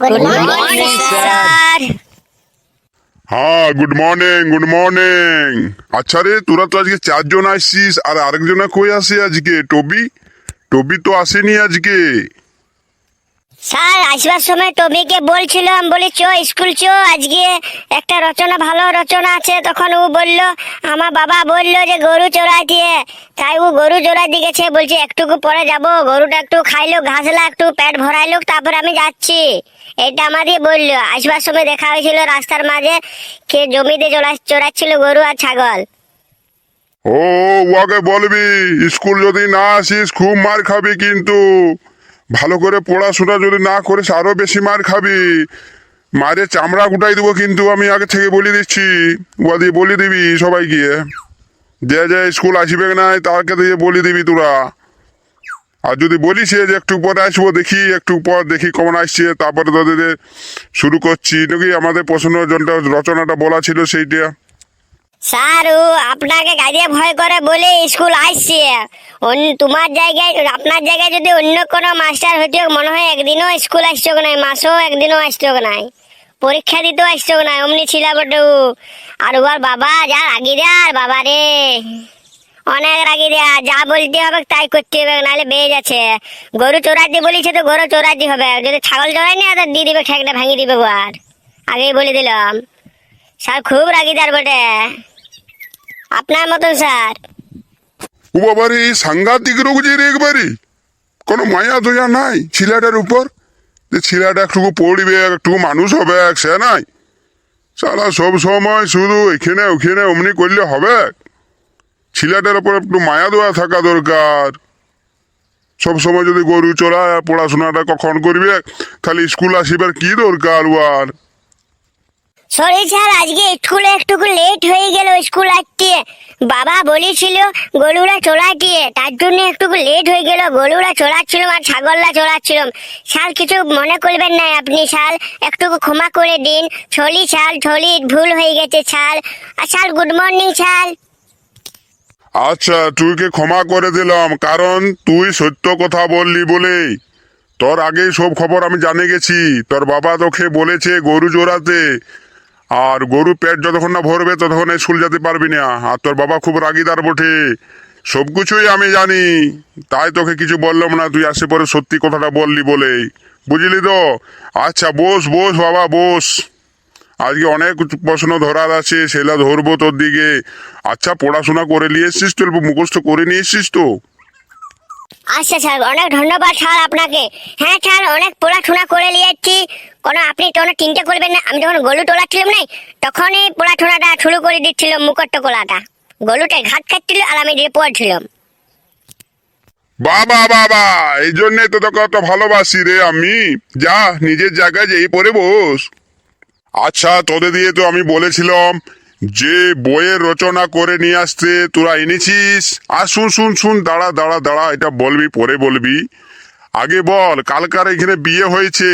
Good morning sir হ্যাঁ good morning good morning আচ্ছা রে তোরা তো আজকে চারজন আসছিস আর আরেকজনা কই আসে আজকে টবি টবি তো আসেনি আজকে স্যার, আসবার সময় টমিকে বলছিলাম, বলি, চো, স্কুল চো, আজকে একটা রচনা, ভালো রচনা আছে। তখন ও বলল, আমার বাবা বলল যে গরু চড়াই দিয়ে। তাই ও গরু চড়াই দিয়ে গেছে, বলছে, একটুকু পরে যাব। গরুটা একটু খাইলো, ঘাসলা, একটু পেট ভরাইলো, তারপর আমি যাচ্ছি। এটা আমাদের বলল। আসবার সময় দেখা হয়েছিল রাস্তার মাঝে, কে জমিতে চড়া, চড়াচ্ছিল গরু আর ছাগল। ও, ওকে বলবি, স্কুল যদি না আসিস, খুব মার খাবি কিন্তু। ভালো করে পড়াশোনা যদি না করিস, আরও বেশি মার খাবি। মারে চামড়া গুটাই দেবো কিন্তু আমি আগে থেকে বলে দিচ্ছি। ওদি বলে দিবি সবাই গিয়ে। যে যে স্কুল আসবে নাই, তাকে দিয়ে বলে দিবি তোরা। আর যদি বলিস যে একটু পরে আসব দেখি, একটু পর দেখি কেমন আসছে, তারপরে তোদের শুরু করছি। নাকি আমাদের প্রশ্ন রচনাটা বলা ছিল সেইটা? স্যার, ও আপনাকে গাড়িয়ে ভয় করে বলে স্কুল আসছে। তোমার জায়গায়, আপনার জায়গায় যদি অন্য কোনো মাস্টার হতো, মনে হয় একদিনও স্কুল আসতো নাই, মাসও একদিনও আসতো নাই। পরীক্ষা দিতেও আসতো নাই, অমনি ছিল বটে। আর ওর বাবা, যা রাগি দেয় আর বাবা রে। অনেক রাগি দেয়া যা বলতে হবে তাই করতে হবে, নাহলে বেয়ে যাচ্ছে। গরু চোরাতি বলিছে তো গরু চোরাতি হবে, যদি ছাগল চড়াই না তো দিয়ে দিবে ঠেকটা ভাঙিয়ে দিবে গোয়ার আগেই বলে দিলাম। স্যার, খুব রাগি রাগিদার বটে। আপনার মতন, স্যার। ও বাবারে এই সাংঘাতিক রোগ যে রে একবারে। কোনো মায়া দয়া নাই ছেলেটার উপর। যে ছেলেটা একটু পড়বে একটু মানুষ হবে, এক সে নাই। সারা সব সময় শুধু এখানে ওখানে অমনি করলে হবে। ছেলেটার উপর একটু মায়া দেওয়া থাকা দরকার। সব সময় যদি গরু চড়ায়, পড়াশোনাটা কখন করবে, তাহলে স্কুল আসিবার কি দরকার ওয়ার সরি স্যার, আজকে স্কুলে একটু লেট হয়ে গেল স্কুল আসতে। বাবা বলেছিল গরুরা চড়াইতে তার জন্য একটু লেট হয়ে গেল, গরুরা চড়াচ্ছিলাম আর ছাগলরা চড়াচ্ছিলাম স্যার, কিছু মনে করবেন না আপনি স্যার একটু ক্ষমা করে দিন। ছলি স্যার ছলি ভুল হয়ে গেছে স্যার। আর স্যার গুড মর্নিং স্যার। আচ্ছা তুইকে ক্ষমা করে দিলাম, কারণ তুই সত্য কথা বললি বলে। তোর আগেই সব খবর আমি জানে গেছি। তোর বাবা তোকে বলেছে গরু জোড়াতে আর গরু পেট যতক্ষণ না ভরবে, ততক্ষণ স্কুল যেতে পারবি না। আর তোর বাবা খুব রাগিদার বটে। সব কিছুই আমি জানি। তাই তোকে কিছু বললাম না, তুই আসে পরে সত্যি কথাটা বললি বলে। বুঝলি তো? আচ্ছা বস বস, বাবা, বস। আজকে অনেক প্রশ্ন ধরার আছে সেটা ধরবো তোর দিকে। আচ্ছা পড়াশোনা করে নিয়ে এসছিস তো, মুখস্থ করে নিয়ে এসছিস তো? আচ্ছা স্যার, অনেক ধন্যবাদ স্যার আপনাকে। হ্যাঁ স্যার, অনেক পড়াশোনা করে নিয়েছি। কোনো আপনি কোনো চিন্তা করবেন না, আমি যখন গলু তোলাচ্ছিলাম নাই, তখনই পড়াশোনাটা শুরু করে দিচ্ছিলাম মুখট্ট কোলাটা গলুটা ঘাট খাচ্ছিল আর আমি দিয়ে পড়ছিলাম। বাবা বাবা, এই জন্যে তো তোকে অত ভালোবাসি রে আমি। যা, নিজের জায়গায় যেই পরে বস। আচ্ছা তোদের দিয়ে তো আমি বলেছিলাম যে বইয়ের রচনা করে নিয়ে আসতে তোরা এনেছিস? আর শুন শুন শুন দাঁড়া দাঁড়া দাঁড়া এটা বলবি পরে বলবি। আগে বল কালকার এখানে বিয়ে হয়েছে।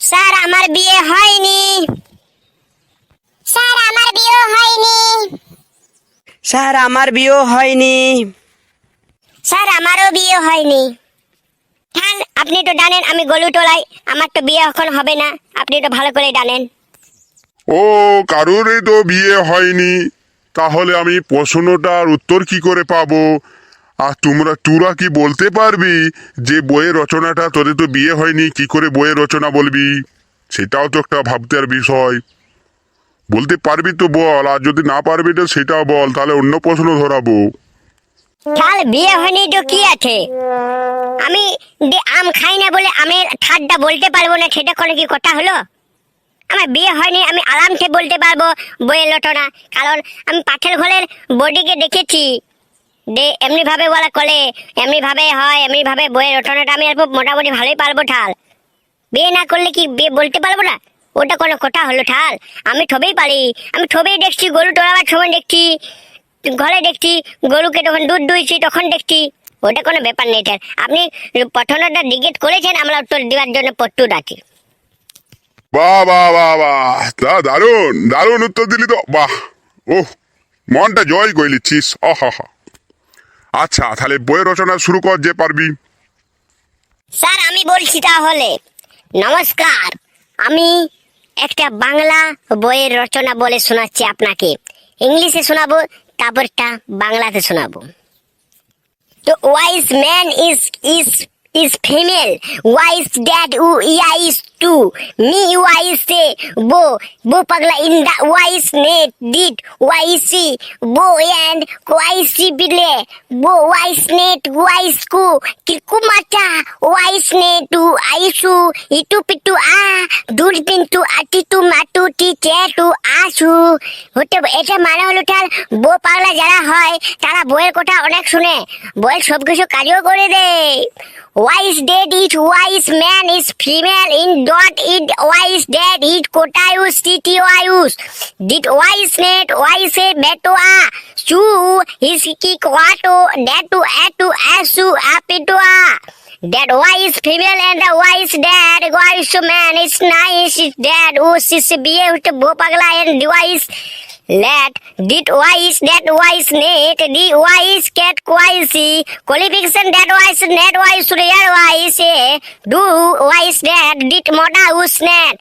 স্যার আমার বিয়ে হয়নি। স্যার আমার বিয়ে হয়নি। স্যার আমার বিয়েও হয়নি। স্যার আমারও বিয়ে হয়নি। হ্যাঁ আপনি তো জানেন আমি গলু টোলাই আমার তো বিয়ে এখন হবে না। আপনি তো ভালো করে জানেন ও, কারোরই তো বিয়ে হয়নি। তাহলে আমি প্রশ্নটার উত্তর কি করে পাবো? আর তোমরা, তোরা কি বলতে পারবি যে বইয়ের রচনাটা তোদের তো বিয়ে হয়নি, কি করে বইয়ের রচনা বলবি? সেটাও তো একটা ভাবতে আর বিষয়। বলতে পারবি তো বল, আর যদি না পারবি তো সেটাও বল, তাহলে অন্য প্রশ্ন ধরাবো। কাল বিয়ে হয়নি তো কি আছে? আমি আম খাই না বলে আমি ঠাড্ডা বলতে পারব না, সেটা কোনো কি কথা হলো? আমার বিয়ে হয়নি, আমি আরামসে বলতে পারব, বইয়ের লটনা। কারণ আমি পাঠের ঘরের বডিকে দেখেছি। দে এমনি ভাবে বলা কলে এমনি ভাবে হয় এমনি ভাবে বইয়ের রটনাটা আমি অল্প মোটামুটি ভালোই পারব ঠাল। বিয়ে না করলে কি বিয়ে বলতে পারব না? ওটা কোনো কথা হলো ঠাল। আমি ঠবেই পারি। আমি ঠবেই দেখছি, গরু তোলাবার সময় দেখছি, ঘরে দেখছি, গরুকে যখন দুধ দুইছি তখন দেখছি। ওটা কোনো ব্যাপার নেই ঠাল। আপনি পঠনটা ডিগেট করেছেন, আমরা উত্তর দেওয়ার জন্য প্রস্তুত আছি। বাহ বাহ বাহ বাহ। তা দারুণ দারুণ উত্তর দিলি তো। বাহ ওহ মনটা জয় করে নিচ্ছিস। আহা হা আচ্ছা তাহলে বইয়ের রচনা শুরু কর যে পারবি। স্যার, আমি বলছি তাহলে, নমস্কার। আমি একটা বাংলা বইয়ের রচনা বলে শোনাচ্ছি আপনাকে। ইংলিশে শোনাবো, তারপরটা বাংলাতে শোনাবো। তো wise man is is is female wise dad uh yes to me wise say bow বো পাগলা in the wise net did ওয়াইসি বো এন্ড ওয়াইসি বিলে বো ওয়াইস নেট ওয়াইস কু কিকু মাটা ওয়াইস নেট টু আইসু ইটু পিটু আ দুল পিন্টু আটি টু মাটু টি টু আসু হতে এটা মানে হলো তার বো পাগলা যারা হয় তারা বইয়ের কথা অনেক শুনে বইয়ের সব কিছু কাজও করে দেয় wise dead it wise man is female in dot it wise dead it কোটায়ুস টিটি ওয়াইস ডিট ওয়াইস নেট ওয়াইস এ বেটোয়া চু হিস কি কোয়াটো ডেটু এটু আসু আপিটোয়া That wise female and the wise dad, wise man is nice, is dad, oh, sis, behave to Bopagla and wise lad, did wise, that wise net, the wise cat quasi, qualification that wise, net wise, real wise, eh, do wise dad, did moda who's net.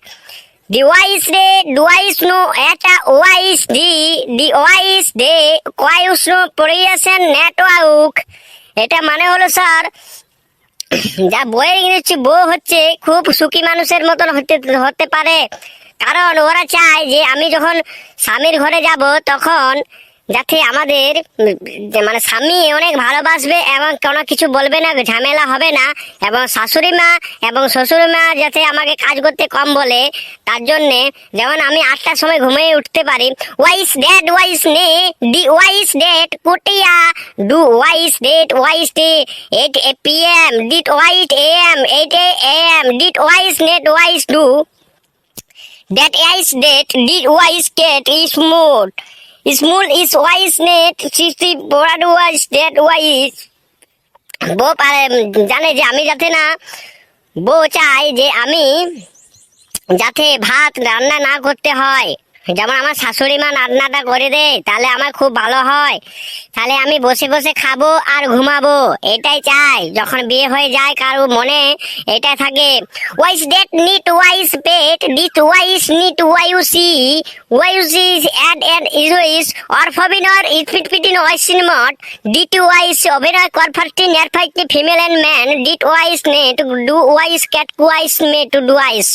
The wise day, the wise no, eta wise the, the wise day, wise no, creation network. এটা মানে হলো sir যা বইয়ের ইংরেজি বউ হচ্ছে খুব সুখী মানুষের মতন হতে হতে পারে কারণ ওরা চায় যে আমি যখন স্বামীর ঘরে যাব, তখন যাতে আমাদের মানে স্বামী অনেক ভালোবাসবে এবং কোনো কিছু বলবে না, ঝামেলা হবে না, এবং শাশুড়ি মা এবং শ্বশুর মা যাতে আমাকে কাজ করতে কম বলে, তার জন্যে যেমন আমি আটটার সময় ঘুমিয়ে উঠতে পারি, ওয়াইস ডেট, ওয়াইস নে, ডি, wise date, Kutia, do, wise date, wise day, eight A P M, ডিট, white A M, eight A M, ডিট, wise net, wise do. That is that did wise cat is more small is wise net sixty broad was that wise বো জানে যে আমি যাতে না বউ চাই যে আমি যাতে ভাত রান্না না করতে হয় যেমন আমার শাশুড়ি মা রান্নাটা করে দেয় তাহলে আমার খুব ভালো হয়। তাহলে আমি বসে বসে খাব আর ঘুমাবো, এটাই চাই। যখন বিয়ে হয়ে যায় কারও মনে, এটা থাকে ওয়াইস ডেট নিট ওয়াইস পেট ডিট ওয়াইস নিট ওয়াইউসি ওয়াইউসি add add is or ফবিন or it fit fit in wise সিনেমট ডিট ওয়াইস অভিনয় করফার্টি নেরফাইটি female and man ডিট wise net do wise cat wise may to do wise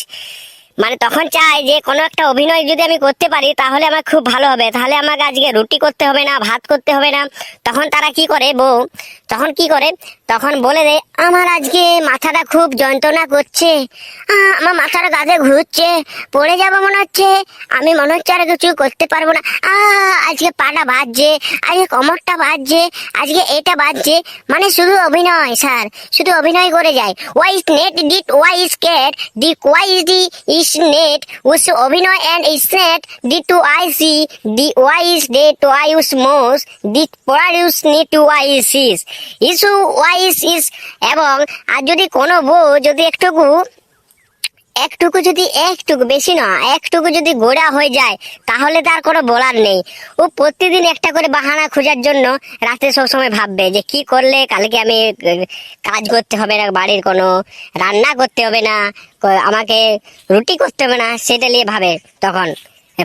মানে তখন চাই যে কোনো একটা অভিনয় যদি আমি করতে পারি, তাহলে আমার খুব ভালো হবে। তাহলে আমাকে আজকে রুটি করতে হবে না, ভাত করতে হবে না। তখন তারা কি করে বউ? তখন কি করে? তখন বলে দেয়, আমার আজকে মাথাটা খুব যন্ত্রণা করছে। আমার মাথাটা গাছে ঘুরছে। পড়ে যাব মনে হচ্ছে। আমি মনে হচ্ছে আর কিছু করতে পারব না। আজকে পাটা বাজছে। আজকে কোমরটা বাজছে। আজকে এটা বাজছে। মানে শুধু অভিনয়, স্যার। শুধু অভিনয় করে যায়। ওয়াইস নেট ডিট ওয়াইস ক্যাট ডি ওয়াইস ডি ইস উস অভিনয় এন্ড ইস নেট ডি টু আই সি ডি ওয়াইস ডে টু আইউস মোস ডি প্রডিউস নি টু ওয়াই ইস ইসু ওয়াইস ইস এবং আর যদি কোনো বউ যদি একটুকু একটুকু যদি একটুকু বেশি না, একটুকু যদি গোড়া হয়ে যায়, তাহলে তার কোনো বলার নেই। ও প্রতিদিন একটা করে বাহানা খোঁজার জন্য রাতে সবসময় ভাববে যে কি করলে কালকে আমি কাজ করতে হবে না, বাড়ির কোনো রান্না করতে হবে না আমাকে রুটি করতে হবে না, সেটা নিয়ে ভাবে তখন।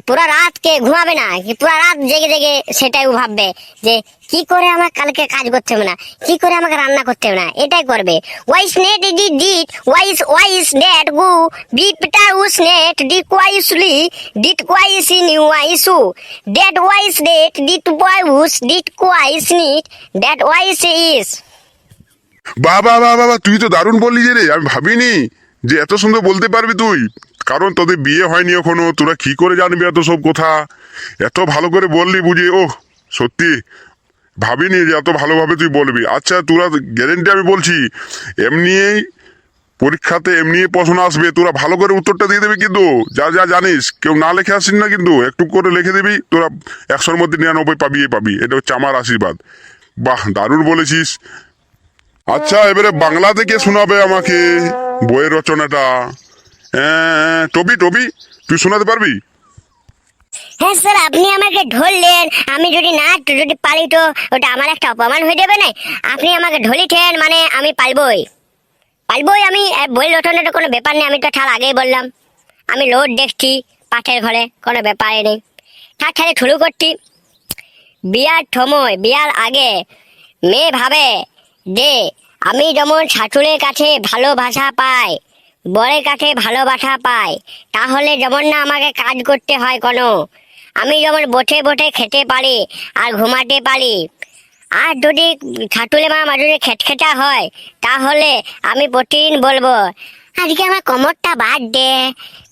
পুরো রাত কে ঘুমাবে না? পুরো রাত জেগে জেগে সেটাই ভাববে যে, কি করে আমার কালকে কাজ করতে হবে না? কি করে আমাকে রান্না করতে হবে না? এটাই করবে। ওয়াইস নেট ডি ডিট ওয়াইস ওয়াইস নেট গু বি পিটা উস নেট ডি কোয়াইসলি ডিট কোয়াইস ইন ওয়াইসু ডেট ওয়াইস ডেট ডিট ওয়াইস ডিট কোয়াইস নিট ডেট ওয়াইস ইস বাবা বাবা বাবা, তুই তো দারুণ বললি যে রে, আমি ভাবিনি যে এত সুন্দর বলতে পারবি তুই। কারণ তোদের বিয়ে হয়নি এখনও, তোরা কি করে জানবি এত সব কথা? এত ভালো করে বললি বুঝি ও সত্যি, ভাবিনি যে এত ভালোভাবে তুই বলবি। আচ্ছা তোরা গ্যারেন্টি আমি বলছি, এমনিই পরীক্ষাতে এমনি প্রশ্ন আসবে, তোরা ভালো করে উত্তরটা দিয়ে দিবি কিন্তু, যা যা জানিস। কেউ না লিখে আসিস না কিন্তু, একটু করে লিখে দিবি, তোরা একশোর মধ্যে নিরানব্বই পাবি পাবি, এটা হচ্ছে আমার আশীর্বাদ। বাহ, দারুণ বলেছিস। আচ্ছা এবারে বাংলা থেকে শোনাবে আমাকে বইয়ের রচনাটা? টবি টবি, তুই শোনাতে পারবি? হ্যাঁ স্যার, আপনি আমাকে ধরলেন। আমি যদি না যদি পারি তো, ওটা আমার একটা অপমান হয়ে যাবে না আপনি আমাকে ধরিছেন মানে আমি পারবই পারবোই আমি বই তো কোনো ব্যাপার নেই, আমি তো ঠাল আগেই বললাম। আমি লোড দেখছি, পাঠের ঘরে, কোনো ব্যাপারই নেই। তার ঠালে শুরু করছি। বিয়ার সময়, বিয়ার আগে, মেয়ে ভাবে যে, আমি যেমন শাশুড়ের কাছে ভালোবাসা পাই বরের কাছে ভালোবাসা পাই তাহলে যেমন না আমাকে কাজ করতে হয় কোনো। আমি যেমন বসে বসে খেতে পারি আর ঘুমাতে পারি। আর যদি ছাতুলে মা মাঝে খেটখেটা হয়, তাহলে আমি প্রতিদিন বলব, আজকে আমার কোমরটা বাদ দে।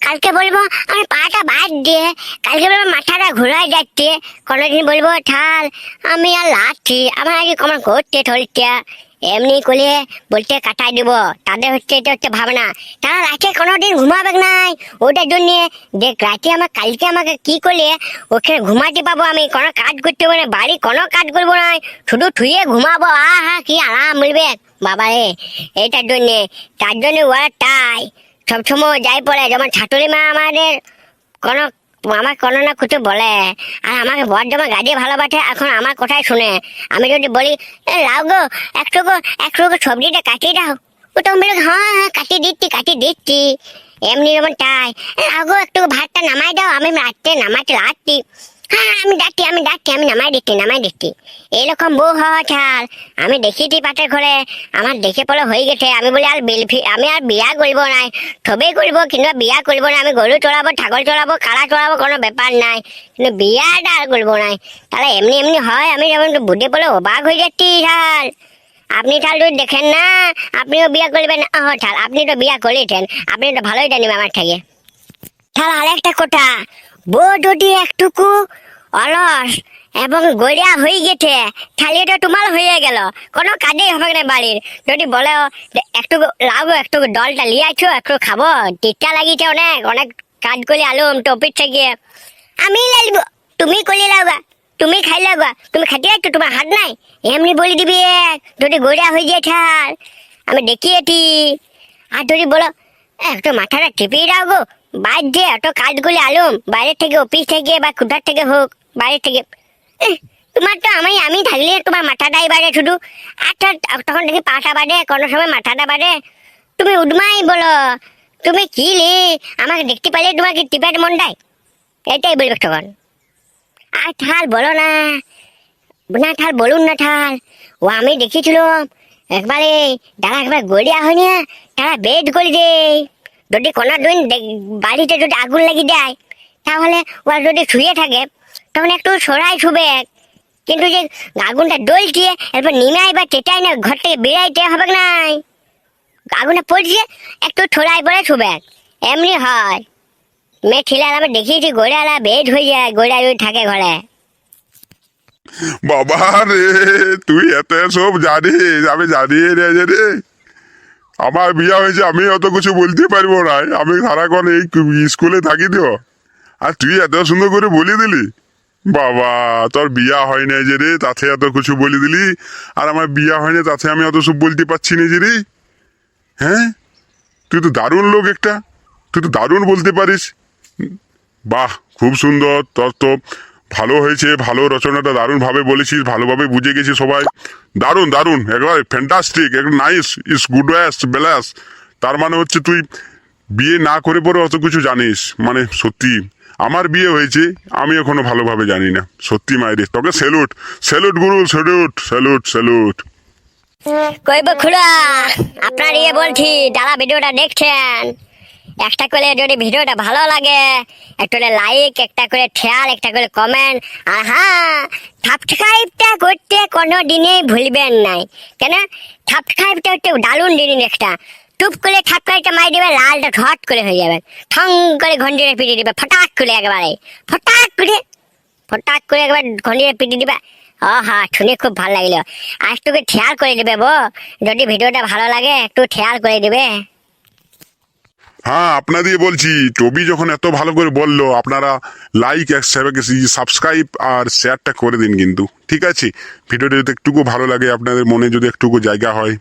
কালকে বলব আমার পাটা বাদ দিয়ে কালকে বলব মাথাটা ঘোরায় যাচ্ছে। কোনোদিন বলব ঠাল আমি আর লাগছি আমার আগে কোমর করতে চলছে এমনি করে বলতে কাটাই দিব। তাদের হচ্ছে এটা হচ্ছে ভাবনা। তারা রাতে কোনোদিন ঘুমাবে নাই। ওটার জন্য যে রাতে আমার কালকে আমাকে কি করলে ওখানে ঘুমাতে পাবো আমি? কোনো কাজ করতে পারব না, বাড়ি কোনো কাজ করব না। শুধু থুয়ে ঘুমাবো। আহা, কি আরাম মিলবে। বাবা রে, এটার জন্যে। তার জন্য ওরা তাই। সবসময় যাই পড়ে। যেমন ছাতুরি মা আমাদের কোনো আমার কোনো না কিছু বলে। আর আমাকে বর যেমন গাড়ি ভালোবাসে এখন আমার কথাই শুনে। আমি যদি বলি লাউ গো একটু গো একটু গো সবজিটা কাটিয়ে দাও। ও তখন বলে হ্যাঁ হ্যাঁ কাটিয়ে দিচ্ছি কাটিয়ে দিচ্ছি। এমনি যেমন তাই। "এ, লাও গো একটু ভাতটা নামাই দাও আমি রাত্রে নামাতে লাগছি হ্যাঁ আমি যাচ্ছি আমি যাচ্ছি আমি নামাই দিচ্ছি নামাই দিচ্ছি। এরকম বউ হওয়া ছাড়। আমি দেখিছি পাটের ঘরে, আমার দেখে পরে হয়ে গেছে। আমি বলি, আর বিল আমি আর বিয়া করব নাই। সবেই করব কিন্তু বিয়া করব না, আমি গরু চড়াবো, ছাগল চড়াবো, কাড়া চড়াবো, কোনো ব্যাপার নাই। কিন্তু বিয়াটা আর করব নাই। তাহলে এমনি এমনি হয়, আমি যেমন বুঝে পড়ে অবাক হয়ে যাচ্ছি ছাল আপনি তাহলে দেখেন না, আপনিও বিয়া করবেন। ও ছাল আপনি তো বিয়া করেছেন। আপনি তো ভালোই জানেন আমার থেকে। তাহলে আরেকটা কথা। বউ যদি একটুকু অলস এবং গড়িয়া হয়ে গেছে। এটা তোমার হয়ে গেল। কোনো কাজেই হবে না বাড়ির যদি বলো একটু লাগো একটু দলটা লিয়ে আছো একটু খাব টিকা লাগিয়েছে অনেক অনেক কাজ করে আলুম টপির থেকে আমি লাগব তুমি করলে লাগবা তুমি খাই লাগবা তুমি খাইতে একটু তোমার হাত নাই। এমনি বলে দিবি যদি গড়িয়া হয়ে যায় ছাড় আমি দেখিয়েছি আর যদি বলো "এ, একটু মাথাটা টিপিয়ে দাও বাইর যে এত কাজগুলি আলুম। বাইরের থেকে অফিস থেকে বা কোথার থেকে হোক, বাইরে থেকে। তোমার তো আমি আমি থাকলে তোমার মাথাটাই বাড়ে শুধু। আচ্ছা তখন দেখি পাটা বাড়ে কোনো সময় মাথাটা বাড়ে তুমি উডমাই বলো, তুমি কি লে? আমাকে দেখতে পারলে তোমাকে টিপার মনটাই? এটাই বলবে তখন। আর ঠাল বলো না না ঠাল বলুন না ঠাল। ও আমি দেখেছিলাম একবারে তারা একবার গড়িয়া হয়নি তারা বেড করে দেয়। যদি কোনো দিন দেখ- বাড়িতে যদি আগুন লাগিয়ে দেয় তাহলে ওরা যদি শুয়ে থাকে তখন একটু সরাই শুবে। কিন্তু যে আগুনটা ডলছে এরপর নিমাই বা টেটাই না, ঘর থেকে বেরাইতে হবে নাই? আগুনটা পড়ছে, একটু ছোড়াই পরে শুবে। এমনি হয়। মেয়ে ছেলেরা আমি দেখিয়েছি গোড়ালা বেড হয়ে যায় গোড়া থাকে ঘরে। বাবা রে, তুই এত সব জানিস, আমি জানি রে যে রে। আমার বিয়া হয়েছে, আমি অত কিছু বলতে পারব না। আমি সারাক্ষণ এই স্কুলে থাকি তো। আর তুই এত সুন্দর করে বলে দিলি। বাবা, তোর বিয়া হয় না যে রে, তাতে এত কিছু বলে দিলি। আর আমার বিয়া হয় না তাতে আমি অত সব বলতে পারছি না যে রে। হ্যাঁ? তুই তো দারুণ লোক একটা। তুই তো দারুণ বলতে পারিস। বাহ, খুব সুন্দর। তোর তো ভালো হয়েছে, ভালো রচনাটা দারুণভাবে বলেছিস, ভালোভাবে বুঝে গেছি সবাই। দারুণ দারুণ, একবার ফ্যান্টাস্টিক একদম নাইস ইস গুড ওয়াস বেলাস তার মানে হচ্ছে তুই বিয়ে না করে পরে অত কিছু জানিস মানে সত্যি আমার বিয়ে হয়েছে, আমি এখনও ভালোভাবে জানি না, সত্যি মায়ের তোকে স্যালুট স্যালুট গুরু স্যালুট স্যালুট স্যালুট কইব খুড়া আপনার ইয়ে বলছি, যারা ভিডিওটা দেখছেন একটা করে যদি ভিডিওটা ভালো লাগে, একটা করে লাইক একটা করে শেয়ার একটা করে কমেন্ট আর হ্যাঁ সাবস্ক্রাইবটা করতে কোনো দিনেই ভুলবেন নাই। কেন? সাবস্ক্রাইবটা হচ্ছে দারুণ জিনিস একটা। টুপ করে সাবস্ক্রাইবটা মারি দেবে, লালটা ঠট করে হয়ে যাবে। ঠং করে ঘন্টিটা পিটিয়ে দিবে, ফটাক করে একবারে। ফটাক করে ফটাক করে একবার ঘন্টিটা পিটিয়ে দিবে। ও হ্যাঁ শুনে খুব ভালো লাগল। আর একটু খেয়াল করে দেবে বো যদি ভিডিওটা ভালো লাগে, একটু খেয়াল করে দেবে। হ্যাঁ আপনাদের বলছি, টবি যখন এত ভালো করে বলল, আপনারা লাইক সাবস্ক্রাইব আর শেয়ারটা করে দিন কিন্তু, ঠিক আছে? ভিডিওটা যদি একটুকু ভালো লাগে, আপনাদের মনে যদি একটুকু জায়গা হয়।